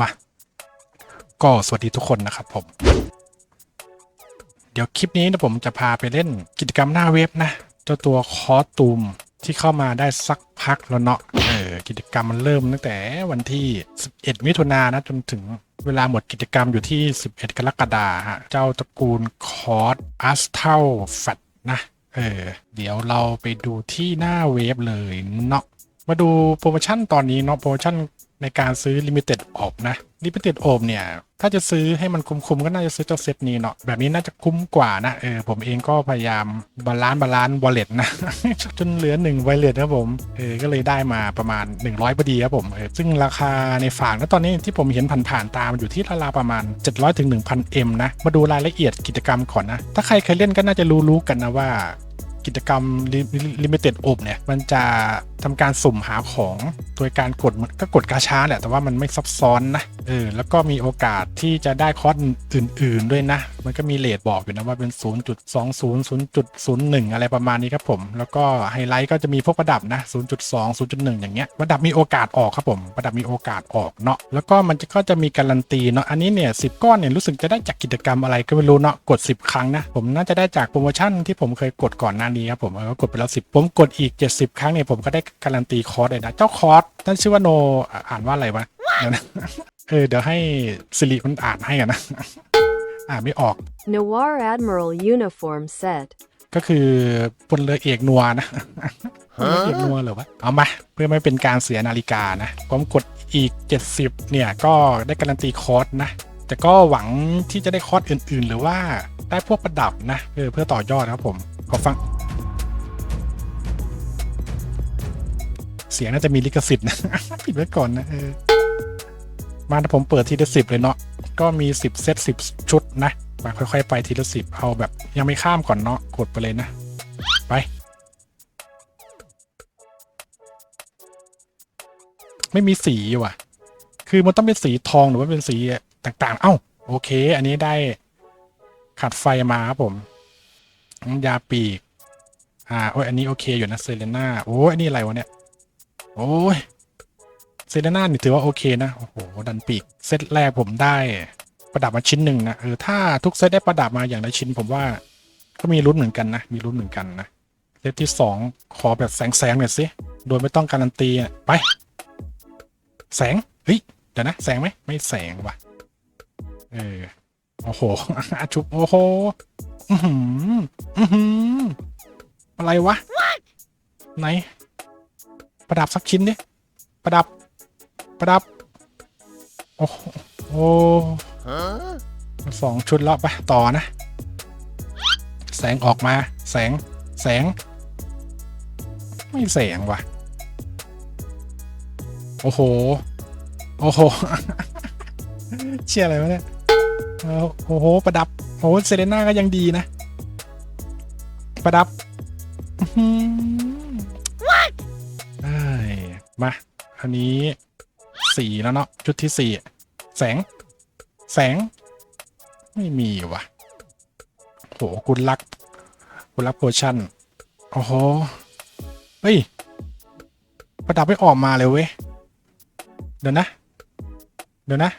มา ก็สวัสดีทุกคนนะครับผม เดี๋ยวคลิปนี้นะผมจะพาไปเล่นกิจกรรมหน้าเว็บนะเจ้าตัวคอสตูมที่เข้ามาได้สักพักแล้วเนาะเออกิจกรรมมันเริ่มตั้งแต่วันที่ 11 มิถุนายนนะจนถึงเวลาหมดกิจกรรมอยู่ที่ 11 กรกฎาคมฮะเจ้าตระกูลคอสอัสเทลแฟตนะเออเดี๋ยวเราไปดูที่หน้าเว็บเลยเนาะมาดูโปรโมชั่นตอนนี้เนาะโปรโมชั่น ในการซื้อ Limited อบนะ Limited อบเนี่ย ถ้าจะซื้อให้มันคุ้มๆ ก็น่าจะซื้อเจ้าเซตนี้เนาะแบบนี้น่าจะคุ้มกว่านะ เออ ผมเองก็พยายามบาลานซ์บาลานซ์วอลเล็ตนะ จนเหลือ1 w a l l e t ครับผม เออ ก็เลยได้มาประมาณ 100พอดีครับผม เออ ซึ่งราคาในฝากนะตอนนี้ที่ผมเห็นผ่านๆตามอยู่ที่ราวๆประมาณ 700ถึง1,000 M นะ มาดูรายละเอียดกิจกรรมก่อนนะ ถ้าใครเคยเล่นก็น่าจะรู้ๆกันนะว่ากิจกรรม Limited อบเนี่ย มันจะ ทำการสุ่มหาของโดยการกดมันก็กดกาชาแหละแต่ว่ามันไม่ซับซ้อนนะเออแล้วก็มีโอกาสที่จะได้คอร์สอื่น ๆ ด้วยนะ มันก็มีเลทบอกอยู่นะว่าเป็น 0.20 0.01 อะไรประมาณนี้ครับผม แล้วก็ไฮไลท์ก็จะมีพวกประดับนะ 0.2 0.1 อย่างเงี้ยประดับมีโอกาสออกครับผมประดับมีโอกาสออกเนาะแล้วก็มันจะก็จะมีการันตีเนาะอันนี้เนี่ย10ก้อนเนี่ยรู้สึกจะได้จากกิจกรรมอะไรก็ไม่รู้เนาะกด 10 ครั้งนะผมน่าจะได้จากโปรโมชั่นที่ผมเคยกดก่อนหน้านี้ครับผมก็กดไปแล้ว10ผมกดอีก 70 ครั้งเนี่ยผมก็ได้การันตีคอร์สเลยนะ เจ้าคอร์สนั่นชื่อว่าโนอะอ่านว่าอะไรวะเดี๋ยวนะเออเดี๋ยวให้สิริมันอ่านให้กันนะ อ่านไม่ออก Noir Admiral Uniform Set. ก็คือพลเรือเอกนัวนะพลเรือเอกนัวเหรอวะเอามาเพื่อไม่เป็นการเสียนาฬิกานะผมกดอีก 70 เนี่ย ก็ได้การันตีคอร์สนะ แต่ก็หวังที่จะได้คอร์สอื่น ๆ หรือว่าได้พวกประดับนะเออเพื่อต่อยอดครับผมขอฟัง เสียงน่าจะมีลิขสิทธิ์นะปิดไว้ก่อนนะเออมาถ้าผมเปิดทีละสิบเลยเนาะก็มี10เซต10ชุดนะมาค่อย ๆ ไปทีละสิบเอาแบบ ยังไม่ข้ามก่อนเนาะกดไปเลยนะ ไป ไม่มีสีว่ะ คือมันต้องเป็นสีทองหรือว่าเป็นสีต่างๆ เอ้า โอเค อันนี้ได้ขัดไฟมาครับผมยาปีก อ่าโอ้ยอันนี้โอเคอยู่นะเซเลน่าโอ้ยอันนี้อะไรวะเนี่ย โอ้ยเซเลน่านี่ถือว่าโอเคนะ โอ้โห ดันปีก เซตแรกผมได้ประดับมาชิ้นหนึ่งนะเออถ้าทุกเซตได้ประดับมาอย่างละชิ้น ผมว่าก็มีลุ้นเหมือนกันนะ มีลุ้นเหมือนกันนะเซตที่สองขอแบบแสงแสงหน่อยสิ โดยไม่ต้องการันตีไป แสง เฮ้ย เดี๋ยวนะ แสงไหม ไม่แสงว่ะ เออ โอ้โหอาชุบ โอ้โห อือหือ อือหือ อะไรวะ ไหน ประดับสักชิ้นดิประดับ ประดับ โอ้โหสองชุดแล้วไปต่อนะ แสงออกมา แสง แสง ไม่แสงว่ะ โอ้โห โอ้โห เชื่ออะไรวะเนี่ย โอ้โห ประดับโอ้เซเลน่าก็ยังดีนะ ประดับ มาอันนี้สี่แล้วเนาะชุดที่สี่แสง แสง ไม่มีว่ะโหคุณรักคุณรักโพชั่นโอ้โหเฮ้ยประดับไม่ออกมาเลยเว้ยเดี๋ยวนะ เดี๋ยวนะ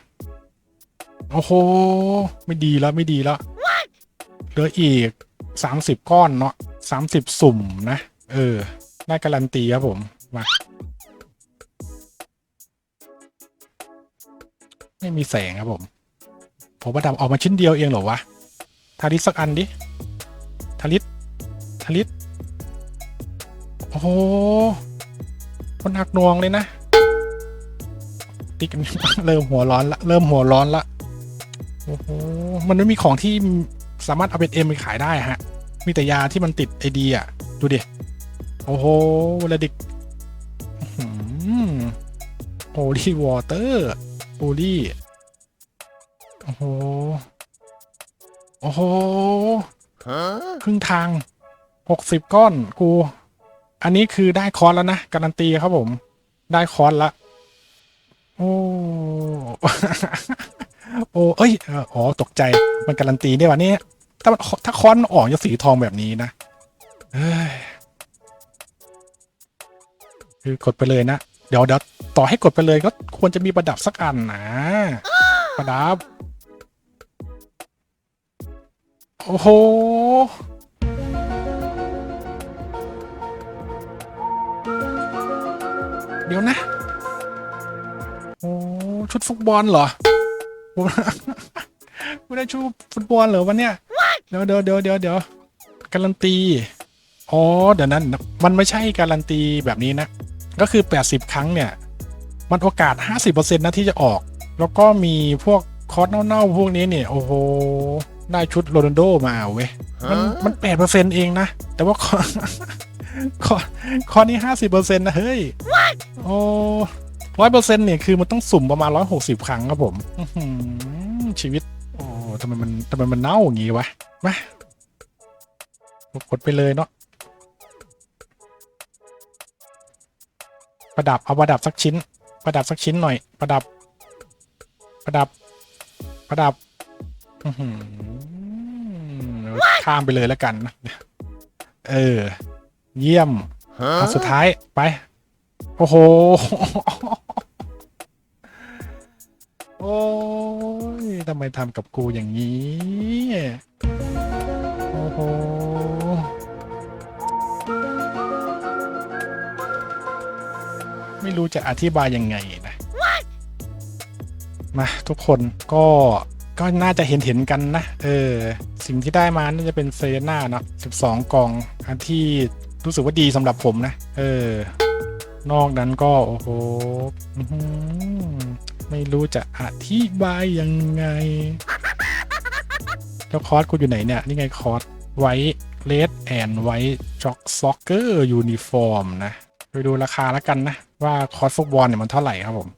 โอ้โห ไม่ดีแล้วไม่ดีแล้วเหลืออีกสามสิบก้อนเนาะสามสิบสุ่มนะ เออ ได้การันตีครับผม มา ไม่มีแสงครับผม ผมประดับออกมาชิ้นเดียวเองเหรอวะทาริสสักอันดิทาริสทาริสโอ้โหมันหักนวงเลยนะติ๊กเริ่มหัวร้อนละเริ่มหัวร้อนละโอ้โหมันไม่มีของที่สามารถเอาเป็นเอ็มไปขายได้ฮะ มีแต่ยาที่มันติดไอดีอะ ดูดิ โอ้โหเวลาดิกโอลี่วอเตอร์ โอลี่ โอ้โห โอ้โหครึ่งทางหกสิบก้อนกู อันนี้คือได้คอร์สแล้วนะ การันตีครับผม ได้คอร์สละ โอ้ โอ้เอ้ยเอ่ออ๋อ ตกใจมันการันตีได้วะเนี่ยถ้ามันถ้าคอนออกจะสีทองแบบนี้นะเอ้ยคือกดไปเลยนะ เดี๋ยวเดี๋ยว ต่อให้กดไปเลยก็ควรจะมีประดับสักอันนะ ประดับ โอ้โห เดี๋ยวนะ โอ้ชุดฟุตบอลเหรอผมไม่ได้ชุดฟุตบอลเหรอวันเนี้ยเดี๋ยวเดี๋ยวเดี๋ยวเดี๋ยวเดี๋ยวการันตี อ๋อ เดี๋ยวนั้น มันไม่ใช่การันตีแบบนี้นะ ก็คือ 80 ครั้งเนี่ย มันโอกาส 50%นะที่จะออก แล้วก็มีพวกคอร์สเน่าๆ พวกนี้เนี่ย โอ้โห ได้ชุดโรนัลโดมาเว้ย มันมันแปดเปอร์เซ็นต์เองนะ แต่ว่าคอคอคอนี้ห้าสิบเปอร์เซ็นต์นะ เฮ้ย โอ้ร้อยเปอร์เซ็นต์เนี่ย คือมันต้องสุ่มประมาณร้อยหกสิบครั้งครับผมอื้อหือชีวิต โอ้ทำไมมันทำไมมันเน่าอย่างงี้วะ มากดไปเลยเนาะประดับเอาประดับสักชิ้น ประดับสักชิ้นหน่อย ประดับ ประดับ ประดับอื้อหือข้ามไปเลยแล้วกันนะเออ เยี่ยมเอาสุดท้ายไป โอ้โห โอ้ยทำไมทำกับกูอย่างนี้ ไม่รู้จะอธิบายยังไงนะมาทุกคนก็ก็น่าจะเห็นเห็นๆกันนะ เออ สิ่งที่ได้มาน่าจะเป็นเซน่าเนาะ12 กล่อง อันที่รู้สึกว่าดีสำหรับผมนะ เออ นอกนั้นก็ โอ้โหอื้อหือไม่รู้จะอธิบายยังไง แล้วคอร์สกูอยู่ไหนเนี่ย นี่ไงคอร์สไว้เลดแอนไว้จ็อกซ็อกเกอร์ยูนิฟอร์มนะ ไปดูราคาแล้วกันนะ ว่าคอร์สฟุตบอลเนี่ยมันเท่าไหร่ครับผม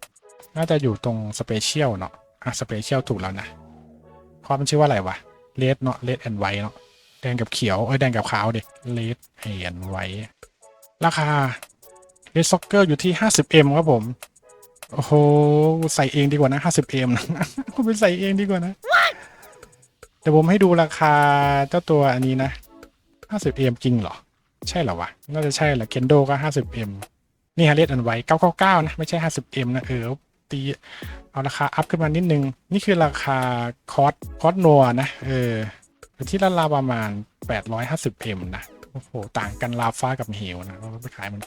น่าจะอยู่ตรงสเปเชียลเนาะอะสเปเชียลถูกแล้วนะคอร์สมันชื่อว่าอะไรวะเลดเนาะเลดแอนไวเนาะแดงกับเขียวเอ้ยแดงกับขาวดิเลดแอนไวราคาเลดซ็อกเกอร์อยู่ที่ 50M ครับผม โอ้โห ใส่เองดีกว่านะ 50M นะกูไปใส่เองดีกว่านะเดี๋ยวผมให้ดูราคาเจ้าตัวอันนี้นะ 50M จริงเหรอ ใช่เหรอวะ น่าจะใช่แหละเคนโดก็ 50M นี่ฮะเลดอันไว้999 นะ ไม่ใช่ 50M นะ เออตีเอาราคาอัพขึ้นมานิดนึง นี่คือราคาคอร์สคอร์สนัวนะ เอออยู่ที่ราคาประมาณ 850M นะ โอ้โห ต่างกันลาฟ้ากับเหวนะเราไปขายมัน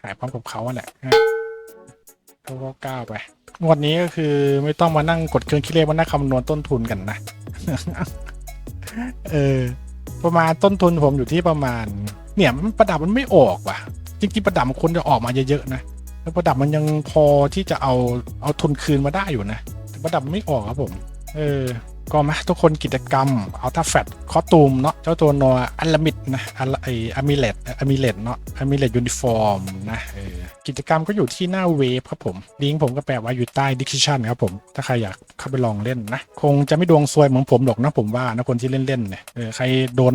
ขายพร้อมกับเขาอะแหละเขาก็ก้าไปงวดนี้ก็คือไม่ต้องมานั่งกดเครื่องคิดเลขมานั่งคำนวณต้นทุนกันนะ เออ ประมาณต้นทุนผมอยู่ที่ประมาณ เนี่ยมันประดับมันไม่ออกว่ะ จริงๆประดับมันควรจะออกมาเยอะๆนะแล้วประดับมันยังพอที่จะเอาเอาทุนคืนมาได้อยู่นะแต่ประดับมันไม่ออกครับผมเออก็มาทุกคนกิจกรรมเอาถ้าแฟตคอตูมเนาะเจ้าตัวนัวอัลลามิดนะอัลไออะมิเลตอะมิเลตเนาะอะมิเลตยูนิฟอร์มนะเออกิจกรรมก็อยู่ที่หน้าเวฟครับผมลิงก์ผมก็แปะไว้อยู่ใต้ดิสคริปชันครับผม ถ้าใครอยากาไปลองเล่นนะ คงจะไม่ดวงซวยเหมือนผมหรอกนะผมว่านะคนที่เล่นๆเนี่ยเออใครโดน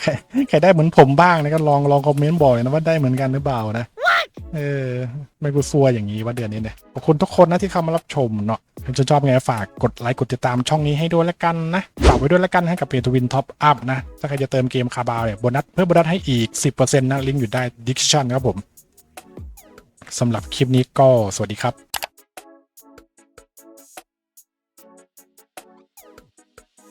ใครใครได้เหมือนผมบ้างนะก็ลองลองคอมเมนต์บอกเลยนะว่าได้เหมือนกันหรือเปล่านะเออไม่กูซัวอย่างนี้ว่าเดือนนี้เนี่ยขอบคุณทุกคนนะที่เข้ามารับชมเนาะถ้าชอบไงฝากกดไลค์กดติดตามช่องนี้ให้ด้วยละกันนะฝากไว้ด้วยละกันให้กับเพจทวินท็อปอัพนะถ้าใครจะเติมเกมคาบาวเนี่ยโบนัสเพิ่มโบนัสให้อีก 10%นะลิงก์อยู่ได้ดิสคริปชันครับผมสำหรับคลิปนี้ก็สวัสดีครับ